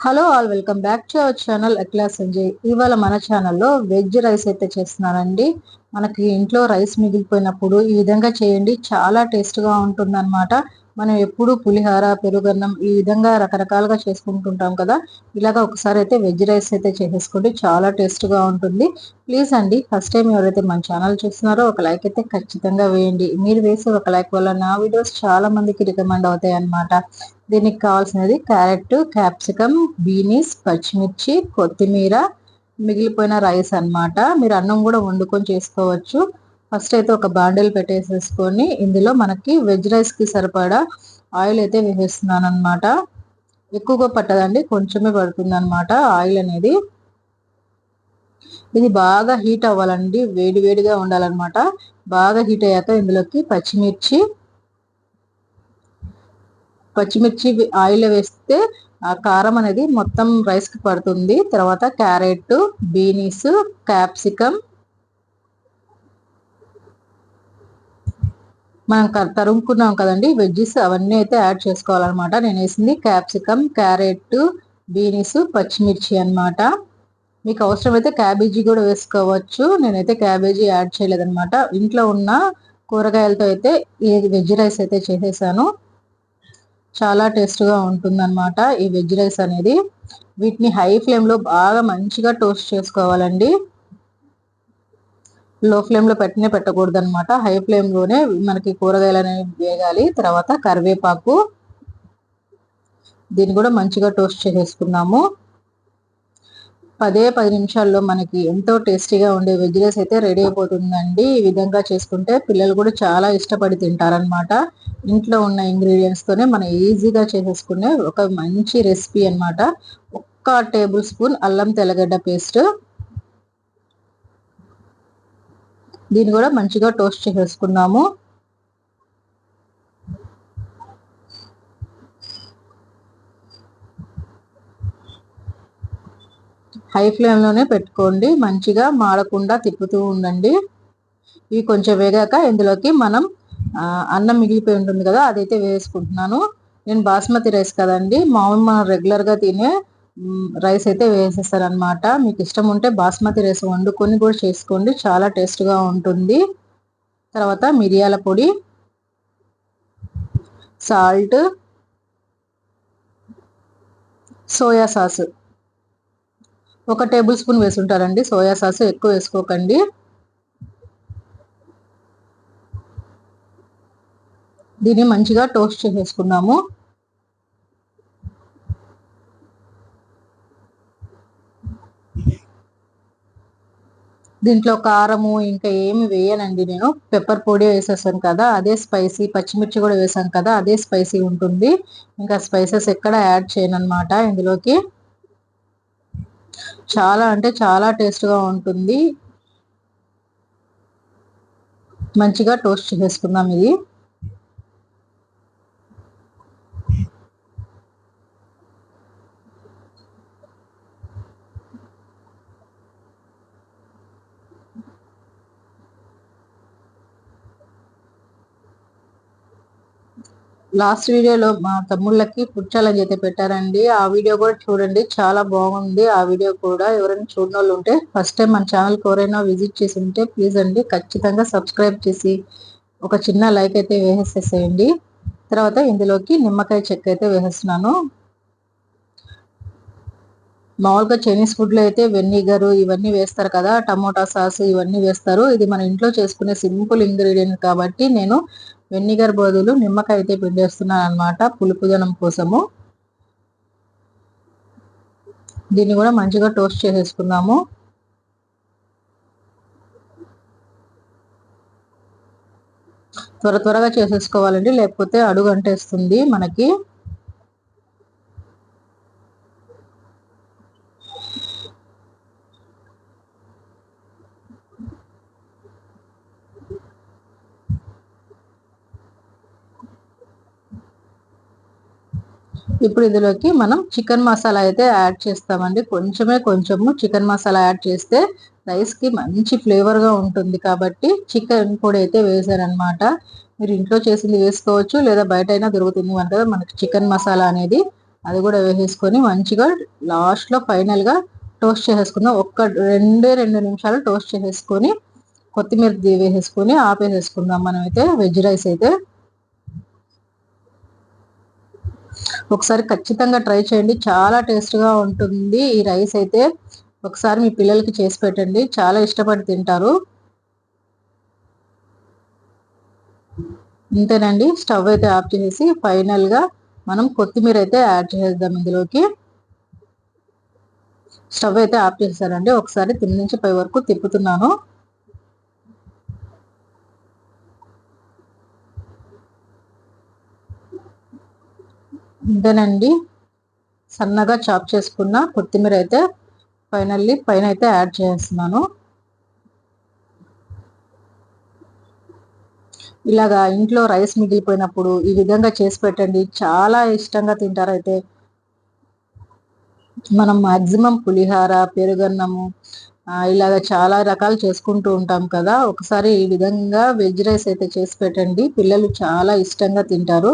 Hello all welcome back to our channel అక్లా Sanjay ఇవాళ మన ఛానల్లో వెజ్ రైస్ అయితే చేస్తున్నానండి. మనకి ఇంట్లో రైస్ మిగిలిపోయినప్పుడు ఈ విధంగా చేయండి. చాలా టేస్ట్గా ఉంటుందన్నమాట. మనం ఎప్పుడు పులిహార పెరుగన్నం ఈ విధంగా రకరకాలుగా చేసుకుంటుంటాం కదా. ఇలాగ ఒకసారి అయితే వెజ్ రైస్ అయితే చేసేసుకోండి. చాలా టేస్ట్గా ఉంటుంది. ప్లీజ్ అండి ఫస్ట్ టైం ఎవరైతే మన ఛానల్ చూస్తున్నారో ఒక లైక్ అయితే ఖచ్చితంగా వేయండి. మీరు వేసే ఒక లైక్ వల్ల నా వీడియోస్ చాలా మందికి రికమెండ్ అవుతాయి అన్నమాట. దీనికి కావాల్సినది క్యారెట్ క్యాప్సికమ్ బీనీస్ పచ్చిమిర్చి కొత్తిమీర మిగిలిపోయిన రైస్ అనమాట మీరు అన్నం కూడా వండుకొని చేసుకోవచ్చు. ఫస్ట్ అయితే ఒక బాండిల్ పెట్టేసేసుకొని ఇందులో మనకి వెజ్ రైస్కి సరిపడా ఆయిల్ అయితే వేసేస్తున్నాను అనమాట ఎక్కువగా పట్టదండి కొంచెమే పడుతుంది అనమాట ఆయిల్ అనేది. ఇది బాగా హీట్ అవ్వాలండి వేడి వేడిగా ఉండాలన్నమాట. బాగా హీట్ అయ్యాక ఇందులోకి పచ్చిమిర్చి పచ్చిమిర్చి ఆయిల్ వేస్తే ఆ కారం అనేది మొత్తం రైస్కి పడుతుంది. తర్వాత క్యారెట్ బీనీస్ క్యాప్సికమ్ మనం తరుముకున్నాం కదండి. వెజ్జెస్ అవన్నీ అయితే యాడ్ చేసుకోవాలన్నమాట. నేను వేసింది క్యాప్సికమ్ క్యారెట్ బీనీస్ పచ్చిమిర్చి అనమాట మీకు అవసరమైతే క్యాబేజీ కూడా వేసుకోవచ్చు. నేనైతే క్యాబేజీ యాడ్ చేయలేదన్నమాట. ఇంట్లో ఉన్న కూరగాయలతో అయితే ఈ వెజ్ రైస్ అయితే చేసేసాను. చాలా టేస్ట్గా ఉంటుందన్నమాట ఈ వెజ్ రైస్ అనేది. వీటిని హై ఫ్లేమ్లో బాగా మంచిగా టోస్ట్ చేసుకోవాలండి. లో ఫ్లేమ్లో పెట్టనే పెట్టకూడదు అనమాట హై ఫ్లేమ్లోనే మనకి కూరగాయలు అనేవి వేగాలి. తర్వాత కరివేపాకు. దీన్ని కూడా మంచిగా టోస్ట్ చేసేసుకున్నాము పదే పది నిమిషాల్లో మనకి ఎంతో టేస్టీగా ఉండే వెజ్ రైస్ అయితే రెడీ అయిపోతుందండి. ఈ విధంగా చేసుకుంటే పిల్లలు కూడా చాలా ఇష్టపడి తింటారనమాట ఇంట్లో ఉన్న ఇంగ్రీడియంట్స్తోనే మనం ఈజీగా చేసేసుకునే ఒక మంచి రెసిపీ అనమాట ఒక్క టేబుల్ స్పూన్ అల్లం తెల్లగడ్డ పేస్ట్ దీన్ని కూడా మంచిగా టోస్ట్ చేసేసుకున్నాము. హై ఫ్లేమ్లోనే పెట్టుకోండి. మంచిగా మాడకుండా తిప్పుతూ ఉండండి. ఇవి కొంచెం వేగాక ఇందులోకి మనం అన్నం మిగిలిపోయి ఉంటుంది కదా అదైతే వేసుకుంటున్నాను. నేను బాస్మతి రైస్ కదండి మామూలు మనం రెగ్యులర్గా తినే రైస్ అయితే వేసేస్తారు అనమాట మీకు ఇష్టం ఉంటే బాస్మతి రైస్ వండుకొని కూడా చేసుకోండి. చాలా టేస్ట్గా ఉంటుంది. తర్వాత మిరియాల పొడి సాల్ట్ సోయా సాస్ ఒక టేబుల్ స్పూన్ వేసుంటారండి. సోయా సాస్ ఎక్కువ వేసుకోకండి. దీన్ని మంచిగా టోస్ట్ చేసేసుకున్నాము. దీంట్లో కారము ఇంకా ఏమి వేయనండి నేను. పెప్పర్ పొడి వేసేసాను కదా అదే స్పైసీ పచ్చిమిర్చి కూడా వేసాను కదా అదే స్పైసీ ఉంటుంది. ఇంకా స్పైసెస్ ఎక్కడ యాడ్ చేయను అనమాట ఇందులోకి. చాలా అంటే చాలా టేస్ట్గా ఉంటుంది. మంచిగా టోస్ట్ చేసుకుందాం ఇది. లాస్ట్ వీడియోలో మా తమ్ముళ్ళకి ఫుడ్ ఛాలెంజ్ అయితే పెట్టారండి. ఆ వీడియో కూడా చూడండి. చాలా బాగుంది. ఆ వీడియో కూడా ఎవరైనా చూడని వాళ్ళు ఉంటే ఫస్ట్ టైం మన ఛానల్కి ఎవరైనా విజిట్ చేసి ఉంటే ప్లీజ్ అండి ఖచ్చితంగా సబ్స్క్రైబ్ చేసి ఒక చిన్న లైక్ అయితే వేసేసేయండి. తర్వాత ఇందులోకి నిమ్మకాయ చెక్క అయితే వేసేస్తున్నాను మామూలుగా చైనీస్ ఫుడ్లో అయితే వెనిగర్ ఇవన్నీ వేస్తారు కదా టమోటా సాస్ ఇవన్నీ వేస్తారు. ఇది మన ఇంట్లో చేసుకునే సింపుల్ ఇంగ్రీడియంట్ కాబట్టి నేను వెనిగర్ బదులు నిమ్మకాయ అయితే పిండేస్తున్నాను అనమాట పులుపుదనం కోసము. దీన్ని కూడా మంచిగా టోస్ట్ చేసేసుకుందాము. త్వర త్వరగా చేసేసుకోవాలండి లేకపోతే అడుగు అంటేస్తుంది మనకి. ఇప్పుడు ఇందులోకి మనం చికెన్ మసాలా అయితే యాడ్ చేస్తామండి. కొంచెమే కొంచెము చికెన్ మసాలా యాడ్ చేస్తే రైస్కి మంచి ఫ్లేవర్గా ఉంటుంది కాబట్టి చికెన్ పొడి అయితే వేసారనమాట మీరు ఇంట్లో చేసింది వేసుకోవచ్చు లేదా బయట అయినా దొరుకుతుంది అంటారు మనకి చికెన్ మసాలా అనేది అది కూడా వేసేసుకొని మంచిగా లాస్ట్లో ఫైనల్గా టోస్ట్ చేసేసుకుందాం. ఒక్క రెండే రెండు నిమిషాలు టోస్ట్ చేసేసుకొని కొత్తిమీర వేసేసుకొని ఆపేసేసుకుందాం. మనమైతే వెజ్ రైస్ అయితే ఒకసారి ఖచ్చితంగా ట్రై చేయండి. చాలా టేస్ట్గా ఉంటుంది ఈ రైస్ అయితే. ఒకసారి మీ పిల్లలకి చేసి పెట్టండి. చాలా ఇష్టపడి తింటారు. ఇంతేనండి. స్టవ్ అయితే ఆఫ్ చేసేసి ఫైనల్గా మనం కొత్తిమీర అయితే యాడ్ చేసేద్దాం ఇందులోకి. స్టవ్ అయితే ఆఫ్ చేసేసానండి ఒకసారి తిని నుంచి పై వరకు తిప్పుతున్నాను. ఇంతేనండి సన్నగా చాప్ చేసుకున్న కొత్తిమీర అయితే ఫైనల్లీ పైన అయితే యాడ్ చేస్తున్నాను. ఇలాగా ఇంట్లో రైస్ మిగిలిపోయినప్పుడు ఈ విధంగా చేసి పెట్టండి. చాలా ఇష్టంగా తింటారు అయితే మనం మాక్సిమం పులిహార పెరుగన్నము ఇలాగ చాలా రకాలు చేసుకుంటూ ఉంటాం కదా. ఒకసారి ఈ విధంగా వెజ్ రైస్ అయితే చేసి పెట్టండి. పిల్లలు చాలా ఇష్టంగా తింటారు.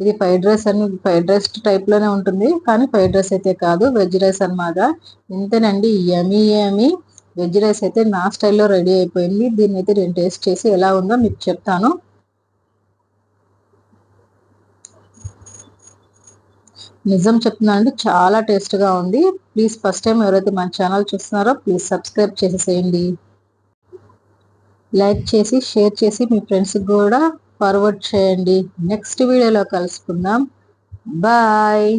ఇది ఫ్రైడ్ రైస్ అని ఫ్రైడ్ రైస్ టైప్లోనే ఉంటుంది. కానీ ఫ్రైడ్ రైస్ అయితే కాదు వెజ్ రైస్ అనమాట ఇంతేనండి యమీ యమీ వెజ్ రైస్ అయితే నా స్టైల్లో రెడీ అయిపోయింది. దీన్ని అయితే నేను టేస్ట్ చేసి ఎలా ఉందో మీకు చెప్తాను. నిజం చెప్తున్నానండి చాలా టేస్ట్గా ఉంది. ప్లీజ్ ఫస్ట్ టైం ఎవరైతే మన ఛానల్ చూస్తున్నారో ప్లీజ్ సబ్స్క్రైబ్ చేసేసేయండి. లైక్ చేసి షేర్ చేసి మీ ఫ్రెండ్స్కి కూడా ఫార్వర్డ్ చేయండి. నెక్స్ట్ వీడియోలో కలుసుకుందాం. బాయ్.